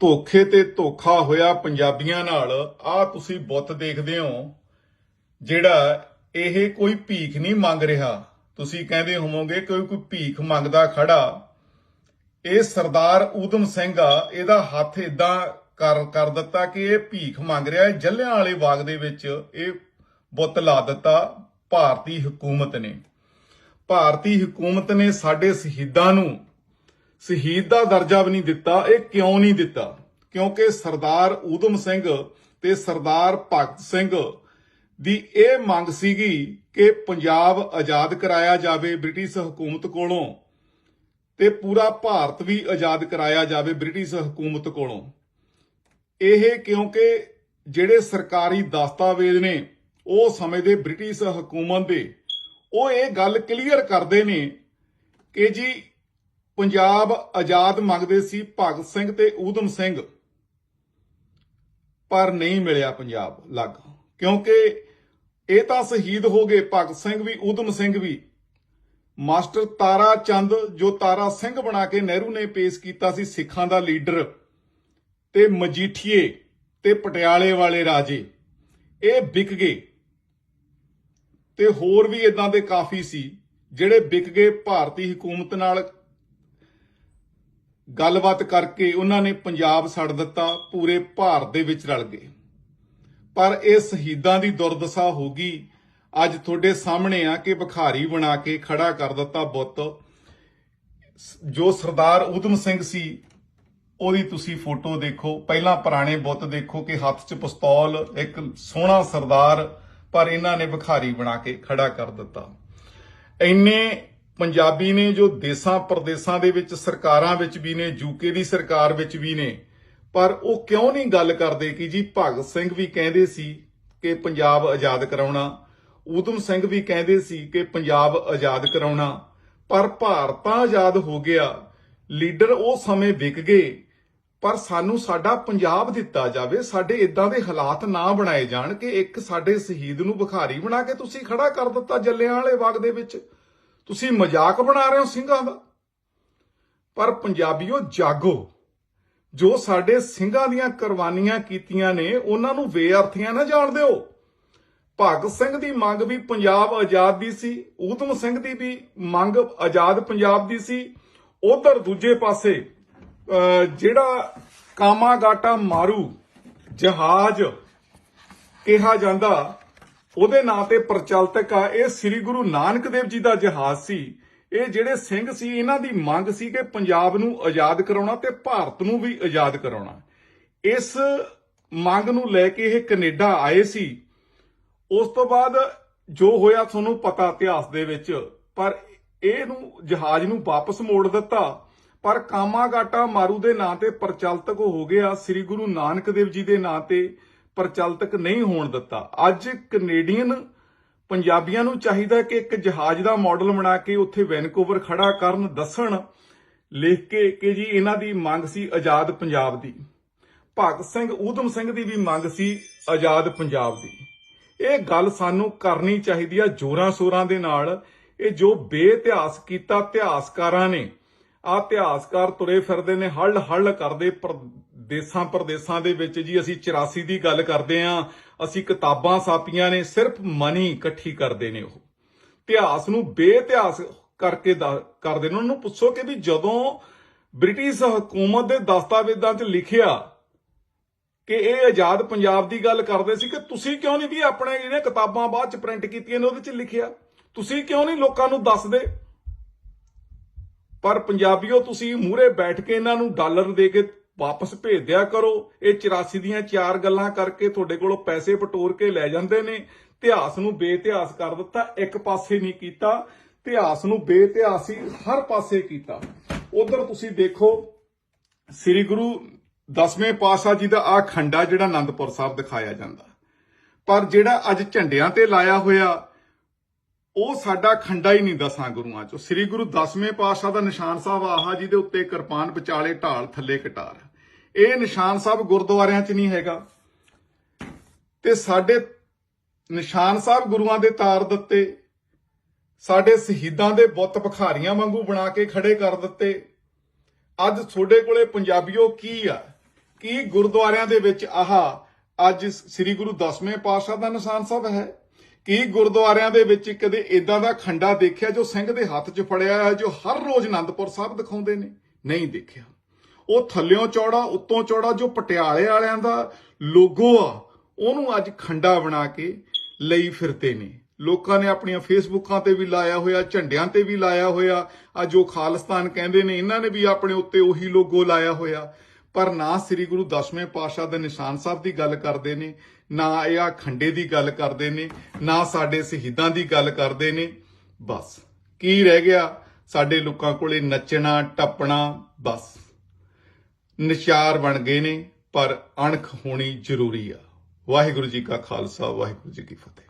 ਧੋਖੇ ਤੇ ਧੋਖਾ ਹੋਇਆ ਪੰਜਾਬੀਆਂ ਨਾਲ ਆ ਤੁਸੀਂ ਬੁੱਤ ਦੇਖਦੇ ਹੋ, ਜਿਹੜਾ ਇਹ ਕੋਈ ਭੀਖ ਨਹੀਂ ਮੰਗ ਰਿਹਾ। ਤੁਸੀਂ ਕਹਿੰਦੇ ਹੋਵੋਗੇ, ਕੋਈ ਕੋਈ ਭੀਖ ਮੰਗਦਾ ਖੜਾ। ਇਹ ਸਰਦਾਰ ਊਧਮ ਸਿੰਘ ਆ, ਇਹਦਾ ਹੱਥ ਇਦਾਂ ਕਰ ਕਰ ਦਿੱਤਾ ਕਿ ਇਹ ਭੀਖ ਮੰਗ ਰਿਹਾ। ਹੈ ਜੱਲਿਆਂ ਵਾਲੇ ਬਾਗ ਦੇ ਵਿੱਚ ਇਹ ਬੁੱਤ ਲਾ ਦਿੱਤਾ ਭਾਰਤੀ ਹਕੂਮਤ ਨੇ। ਭਾਰਤੀ ਹਕੂਮਤ ਨੇ ਸਾਡੇ ਸ਼ਹੀਦਾਂ ਨੂੰ ਸ਼ਹੀਦ ਦਾ ਦਰਜਾ ਵੀ ਨਹੀਂ ਦਿੱਤਾ, ਇਹ ਕਿਉਂ ਨਹੀਂ ਦਿੱਤਾ? ਕਿਉਂਕਿ ਸਰਦਾਰ ਊਧਮ ਸਿੰਘ ਤੇ ਸਰਦਾਰ ਭਗਤ ਸਿੰਘ ਦੀ ਇਹ ਮੰਗ ਸੀਗੀ ਕਿ ਪੰਜਾਬ ਆਜ਼ਾਦ ਕਰਾਇਆ ਜਾਵੇ ਬ੍ਰਿਟਿਸ਼ ਹਕੂਮਤ ਕੋਲੋਂ ਤੇ ਪੂਰਾ ਭਾਰਤ ਵੀ ਆਜ਼ਾਦ ਕਰਾਇਆ ਜਾਵੇ ਬ੍ਰਿਟਿਸ਼ ਹਕੂਮਤ ਕੋਲੋਂ। ਇਹ ਕਿਉਂਕਿ ਜਿਹੜੇ ਸਰਕਾਰੀ ਦਸਤਾਵੇਜ਼ ਨੇ, ਉਹ ਸਮੇਂ ਦੇ ਬ੍ਰਿਟਿਸ਼ ਹਕੂਮਤ ਦੇ, ਉਹ ਇਹ ਗੱਲ ਕਲੀਅਰ ਕਰਦੇ ਨੇ ਕਿ ਜੀ ਪੰਜਾਬ ਆਜ਼ਾਦ ਮੰਗਦੇ ਸੀ ਭਗਤ ਸਿੰਘ ਤੇ ਊਧਮ ਸਿੰਘ। ਪਰ ਨਹੀਂ ਮਿਲਿਆ ਪੰਜਾਬ ਲੱਗ, ਕਿਉਂਕਿ ਇਹ ਤਾਂ ਸ਼ਹੀਦ ਹੋ ਗਏ ਭਗਤ ਸਿੰਘ ਵੀ, ਊਧਮ ਸਿੰਘ ਵੀ। ਮਾਸਟਰ ਤਾਰਾ ਚੰਦ, ਜੋ ਤਾਰਾ ਸਿੰਘ ਬਣਾ ਕੇ ਨਹਿਰੂ ਨੇ ਪੇਸ਼ ਕੀਤਾ ਸੀ ਸਿੱਖਾਂ ਦਾ ਲੀਡਰ ਤੇ ਮਜੀਠੀਏ ਤੇ ਪਟਿਆਲੇ ਵਾਲੇ ਰਾਜੇ, ਇਹ ਵਿਕ ਗਏ। ਤੇ ਹੋਰ ਵੀ ਇਦਾਂ ਦੇ ਕਾਫੀ ਸੀ, ਜਿਹੜੇ ਵਿਕ ਗਏ ਭਾਰਤੀ ਹਕੂਮਤ ਨਾਲ ਗੱਲਬਾਤ ਕਰਕੇ ਉਹਨਾਂ ਨੇ ਪੰਜਾਬ ਛੱਡ ਦਿੱਤਾ, ਪੂਰੇ ਭਾਰਤ ਦੇ ਵਿੱਚ ਰਲ ਗਏ। ਪਰ ਇਹ ਸ਼ਹੀਦਾਂ ਦੀ ਦੁਰਦਸ਼ਾ ਹੋ ਗਈ। ਅੱਜ ਤੁਹਾਡੇ ਸਾਹਮਣੇ ਆ ਕਿ ਭਿਖਾਰੀ ਬਣਾ ਕੇ ਖੜਾ ਕਰ ਦਿੱਤਾ ਬੁੱਤ। ਜੋ ਸਰਦਾਰ ਊਧਮ ਸਿੰਘ ਸੀ, ਉਹਦੀ ਤੁਸੀਂ ਫੋਟੋ ਦੇਖੋ। ਪਹਿਲਾਂ ਪੁਰਾਣੇ ਬੁੱਤ ਦੇਖੋ ਕਿ ਹੱਥ 'ਚ ਪਿਸਤੌਲ, ਇੱਕ ਸੋਹਣਾ ਸਰਦਾਰ, ਪਰ ਇਹਨਾਂ ਨੇ ਭਿਖਾਰੀ ਬਣਾ ਕੇ ਖੜਾ ਕਰ ਦਿੱਤਾ। ਇੰਨੇ ਪੰਜਾਬੀ ਨੇ, ਜੋ ਦੇਸਾਂ ਪ੍ਰਦੇਸਾਂ ਦੇ ਵਿੱਚ, ਸਰਕਾਰਾਂ ਵਿੱਚ ਵੀ ਨੇ ਯੂਕੇ ਦੀ ਸਰਕਾਰ ਵਿੱਚ ਵੀ ਨੇ, ਪਰ ਉਹ ਕਿਉਂ ਨਹੀਂ ਗੱਲ ਕਰਦੇ ਕਿ ਜੀ ਭਗਤ ਸਿੰਘ ਵੀ ਕਹਿੰਦੇ ਸੀ ਕਿ ਪੰਜਾਬ ਆਜ਼ਾਦ ਕਰਾਉਣਾ, ਊਧਮ ਸਿੰਘ ਵੀ ਕਹਿੰਦੇ ਸੀ ਕਿ ਪੰਜਾਬ ਆਜ਼ਾਦ ਕਰਾਉਣਾ, ਪਰ ਭਾਰਤ ਆਜ਼ਾਦ ਹੋ ਗਿਆ, ਲੀਡਰ ਉਹ ਸਮੇਂ ਵਿਕ ਗਏ, ਪਰ ਸਾਨੂੰ ਸਾਡਾ ਪੰਜਾਬ ਦਿੱਤਾ ਜਾਵੇ, ਸਾਡੇ ਇਦਾਂ ਦੇ ਹਾਲਾਤ ਨਾ ਬਣਾਏ ਜਾਣ ਕਿ ਇੱਕ ਸਾਡੇ ਸ਼ਹੀਦ ਨੂੰ ਭਿਖਾਰੀ ਬਣਾ ਕੇ ਤੁਸੀਂ ਖੜਾ ਕਰ ਦਿੱਤਾ ਜੱਲਿਆਂ ਵਾਲੇ ਬਾਗ ਦੇ ਵਿੱਚ। ਤੁਸੀਂ ਮਜ਼ਾਕ ਬਣਾ ਰਹੇ ਹੋ ਸਿੰਘਾਂ ਦਾ? ਪਰ ਪੰਜਾਬੀਓ, ਜਾਗੋ। ਜੋ ਸਾਡੇ ਸਿੰਘਾਂ ਦੀਆਂ ਕੁਰਬਾਨੀਆਂ ਕੀਤੀਆਂ ਨੇ, ਉਹਨਾਂ ਨੂੰ ਬੇਅਰਥੀਆਂ ਨਾ ਜਾਣ ਦਿਓ। ਭਗਤ ਸਿੰਘ ਦੀ ਮੰਗ ਵੀ ਪੰਜਾਬ ਆਜ਼ਾਦ ਦੀ ਸੀ, ਊਧਮ ਸਿੰਘ ਦੀ ਵੀ ਮੰਗ ਆਜ਼ਾਦ ਪੰਜਾਬ ਦੀ ਸੀ। ਉਧਰ ਦੂਜੇ ਪਾਸੇ, ਅਹ, ਜਿਹੜਾ ਕਾਮਾਗਾਟਾ ਮਾਰੂ ਜਹਾਜ਼ ਕਿਹਾ ਜਾਂਦਾ ਉਹਦੇ ਨਾਂ ਤੇ ਪ੍ਰਚਲਿਤ ਆ, ਇਹ ਸ੍ਰੀ ਗੁਰੂ ਨਾਨਕ ਦੇਵ ਜੀ ਦਾ ਜਹਾਜ਼ ਸੀ। ਇਹ ਜਿਹੜੇ ਸਿੰਘ ਸੀ, ਇਹਨਾਂ ਦੀ ਮੰਗ ਸੀ ਕਿ ਪੰਜਾਬ ਨੂੰ ਆਜ਼ਾਦ ਕਰਾਉਣਾ ਤੇ ਭਾਰਤ ਨੂੰ ਵੀ ਆਜ਼ਾਦ ਕਰਾਉਣਾ। ਇਸ ਮੰਗ ਨੂੰ ਲੈ ਕੇ ਇਹ ਕੈਨੇਡਾ ਆਏ ਸੀ। ਉਸ ਤੋਂ ਬਾਅਦ ਜੋ ਹੋਇਆ ਤੁਹਾਨੂੰ ਪਤਾ ਇਤਿਹਾਸ ਦੇ ਵਿੱਚ, ਪਰ ਇਹਨੂੰ, ਜਹਾਜ਼ ਨੂੰ ਵਾਪਸ ਮੋੜ ਦਿੱਤਾ। ਪਰ ਕਾਮਾਗਾਟਾ ਮਾਰੂ ਦੇ ਨਾਂ ਤੇ ਪ੍ਰਚਲਿਤਕ ਹੋ ਗਿਆ ਸ੍ਰੀ ਗੁਰੂ ਨਾਨਕ ਦੇਵ ਜੀ ਦੇ ਨਾਂ ਤੇ। ਪ੍ਰਚਲਿਤਕ ਨਹੀਂ ਹੋਣ ਦਿੱਤਾ। ਅੱਜ ਕੈਨੇਡੀਅਨ ਪੰਜਾਬੀਆਂ ਨੂੰ ਚਾਹੀਦਾ ਕਿ ਇੱਕ ਜਹਾਜ਼ ਦਾ ਮਾਡਲ ਬਣਾ ਕੇ ਉੱਥੇ ਵੈਨਕੂਵਰ ਖੜਾ ਕਰਨ ਦੱਸਣ, ਲਿਖ ਕੇ ਕਿ ਜੀ ਇਹਨਾਂ ਦੀ ਮੰਗ ਸੀ ਆਜ਼ਾਦ ਪੰਜਾਬ ਦੀ। ਭਗਤ ਸਿੰਘ, ਊਧਮ ਸਿੰਘ ਦੀ ਵੀ ਮੰਗ ਸੀ ਆਜ਼ਾਦ ਪੰਜਾਬ ਦੀ। ਇਹ ਗੱਲ ਸਾਨੂੰ ਕਰਨੀ ਚਾਹੀਦੀ ਆ ਜੋਰਾਂ ਸ਼ੋਰਾਂ ਦੇ ਨਾਲ। ਇਹ ਜੋ ਬੇਇਤਿਹਾਸ ਕੀਤਾ ਇਤਿਹਾਸਕਾਰਾਂ ਨੇ ਆ ਇਤਿਹਾਸਕਾਰ ਤੁਰੇ ਫਿਰਦੇ ਨੇ ਹੱਲ ਹੱਲ ਕਰਦੇ ਦੇਸਾਂ ਪ੍ਰਦੇਸਾਂ ਦੇ ਵਿੱਚ ਜੀ ਅਸੀਂ 84 ਦੀ ਗੱਲ ਕਰਦੇ ਆਂ ਅਸੀਂ ਕਿਤਾਬਾਂ ਸਾਪੀਆਂ ਨੇ, ਸਿਰਫ ਮਨੀ ਇਕੱਠੀ ਕਰਦੇ ਨੇ ਉਹ। ਇਤਿਹਾਸ ਨੂੰ ਬੇਇਤਿਹਾਸ ਕਰਕੇ ਕਰਦੇ ਨੇ। ਉਹਨਾਂ ਨੂੰ ਪੁੱਛੋ ਕਿ ਵੀ ਜਦੋਂ ਬ੍ਰਿਟਿਸ਼ ਹਕੂਮਤ ਦੇ ਦਸਤਾਵੇਜ਼ਾਂ 'ਚ ਲਿਖਿਆ ਕਿ ਇਹ ਆਜ਼ਾਦ ਪੰਜਾਬ ਦੀ ਗੱਲ ਕਰਦੇ ਸੀ ਕਿ ਤੁਸੀਂ ਕਿਉਂ ਨਹੀਂ ਵੀ ਆਪਣੇ ਜਿਹੜੀਆਂ ਕਿਤਾਬਾਂ ਬਾਅਦ ਚ ਪ੍ਰਿੰਟ ਕੀਤੀਆਂ ਨੇ ਉਹਦੇ ਚ ਲਿਖਿਆ? ਤੁਸੀਂ ਕਿਉਂ ਨਹੀਂ ਲੋਕਾਂ ਨੂੰ ਦੱਸਦੇ? ਪਰ ਪੰਜਾਬੀਓ ਤੁਸੀਂ ਮੂਹਰੇ ਬੈਠ ਕੇ ਇਹਨਾਂ ਨੂੰ ਡਾਲਰ ਦੇ ਕੇ ਵਾਪਸ ਭੇਜ ਦਿਆ ਕਰੋ। ਇਹ 84 ਦੀਆਂ ਚਾਰ ਗੱਲਾਂ ਕਰਕੇ ਤੁਹਾਡੇ ਕੋਲੋਂ ਪੈਸੇ ਪਟੋਰ ਕੇ ਲੈ ਜਾਂਦੇ ਨੇ। ਇਤਿਹਾਸ ਨੂੰ ਬੇਇਤਿਹਾਸ ਕਰ ਦਿੱਤਾ, ਇੱਕ ਪਾਸੇ ਨਹੀਂ ਕੀਤਾ। ਇਤਿਹਾਸ ਨੂੰ ਬੇਇਤਿਹਾਸੀ ਹਰ ਪਾਸੇ ਕੀਤਾ। ਉਧਰ ਤੁਸੀਂ ਦੇਖੋ, ਸ੍ਰੀ ਗੁਰੂ ਦਸਵੇਂ ਪਾਤਸ਼ਾਹ ਜੀ ਦਾ ਆ ਖੰਡਾ ਜਿਹੜਾ ਆਨੰਦਪੁਰ ਸਾਹਿਬ ਦਿਖਾਇਆ ਜਾਂਦਾ। ਪਰ ਜਿਹੜਾ ਅੱਜ ਝੰਡਿਆਂ ਤੇ ਲਾਇਆ ਹੋਇਆ ਉਹ ਸਾਡਾ ਖੰਡਾ ਹੀ ਨਹੀਂ ਦਸਾਂ ਗੁਰੂਆਂ ਚੋਂ। ਸ੍ਰੀ ਗੁਰੂ ਦਸਵੇਂ ਪਾਤਸ਼ਾਹ ਦਾ ਨਿਸ਼ਾਨ ਸਾਹਿਬ ਆਹਾ ਜੀ ਦੇ ਉੱਤੇ ਕਿਰਪਾਨ ਵਿਚਾਲੇ ਢਾਲ ਥੱਲੇ ਕਟਾਰ। ਇਹ ਨਿਸ਼ਾਨ ਸਾਹਿਬ ਗੁਰਦੁਆਰਿਆਂ 'ਚ ਨਹੀਂ ਹੈਗਾ। ਤੇ ਸਾਡੇ ਨਿਸ਼ਾਨ ਸਾਹਿਬ ਗੁਰੂਆਂ ਦੇ ਤਾਰ ਦਿੱਤੇ। ਸਾਡੇ ਸ਼ਹੀਦਾਂ ਦੇ ਬੁੱਤ ਭਖਾਰੀਆਂ ਵਾਂਗੂ ਬਣਾ ਕੇ ਖੜੇ ਕਰ ਦਿੱਤੇ। ਅੱਜ ਤੁਹਾਡੇ ਕੋਲੇ ਪੰਜਾਬੀਓ ਕੀ ਆ? ਕੀ ਗੁਰਦੁਆਰਿਆਂ ਦੇ ਵਿੱਚ ਆਹਾ ਅੱਜ ਸ੍ਰੀ ਗੁਰੂ ਦਸਵੇਂ ਪਾਤਸ਼ਾਹ ਦਾ ਨਿਸ਼ਾਨ ਸਾਹਿਬ ਹੈ? ਕੀ ਗੁਰਦੁਆਰਿਆਂ ਦੇ ਵਿੱਚ ਕਦੇ ਇਦਾਂ ਦਾ ਖੰਡਾ ਦੇਖਿਆ ਜੋ ਸਿੰਘ ਦੇ ਹੱਥ 'ਚ ਫੜਿਆ ਹੈ ਜੋ ਹਰ ਰੋਜ਼ ਆਨੰਦਪੁਰ ਸਾਹਿਬ ਦਿਖਾਉਂਦੇ ਨੇ? ਨਹੀਂ ਦੇਖਿਆ। ਉਹ ਥੱਲਿਓਂ ਚੌੜਾ, ਉੱਤੋਂ ਚੌੜਾ, ਜੋ ਪਟਿਆਲੇ ਵਾਲਿਆਂ ਦਾ ਲੋਗੋ ਆ, ਉਹਨੂੰ ਅੱਜ ਖੰਡਾ ਬਣਾ ਕੇ ਲਈ ਫਿਰਦੇ ਨੇ। ਲੋਕਾਂ ਨੇ ਆਪਣੀਆਂ ਫੇਸਬੁੱਕਾਂ ਤੇ ਵੀ ਲਾਇਆ ਹੋਇਆ, ਝੰਡਿਆਂ ਤੇ ਵੀ ਲਾਇਆ ਹੋਇਆ। ਆ ਜੋ ਖਾਲਿਸਤਾਨ ਕਹਿੰਦੇ ਨੇ, ਇਹਨਾਂ ਨੇ ਵੀ ਆਪਣੇ ਉੱਤੇ ਉਹੀ ਲੋਗੋ ਲਾਇਆ ਹੋਇਆ। ਪਰ ਨਾ ਸ੍ਰੀ ਗੁਰੂ ਦਸਵੇਂ ਪਾਤਸ਼ਾਹ ਦੇ ਨਿਸ਼ਾਨ ਸਾਹਿਬ ਦੀ ਗੱਲ ਕਰਦੇ ਨੇ, ਨਾ ਇਹ ਆ ਖੰਡੇ ਦੀ ਗੱਲ ਕਰਦੇ ਨੇ, ਨਾ ਸਾਡੇ ਸ਼ਹੀਦਾਂ ਦੀ ਗੱਲ ਕਰਦੇ ਨੇ। ਬਸ, ਕੀ ਰਹਿ ਗਿਆ? ਸਾਡੇ ਲੋਕਾਂ ਕੋਲੇ ਨੱਚਣਾ, ਟੱਪਣਾ, ਬਸ। ਨਿਸ਼ਾਰ ਬਣ ਗਏ ਨੇ, ਪਰ ਅਣਖ ਹੋਣੀ ਜ਼ਰੂਰੀ ਆ। ਵਾਹਿਗੁਰੂ ਜੀ ਕਾ ਖਾਲਸਾ, ਵਾਹਿਗੁਰੂ ਜੀ ਕੀ ਫਤਿਹ।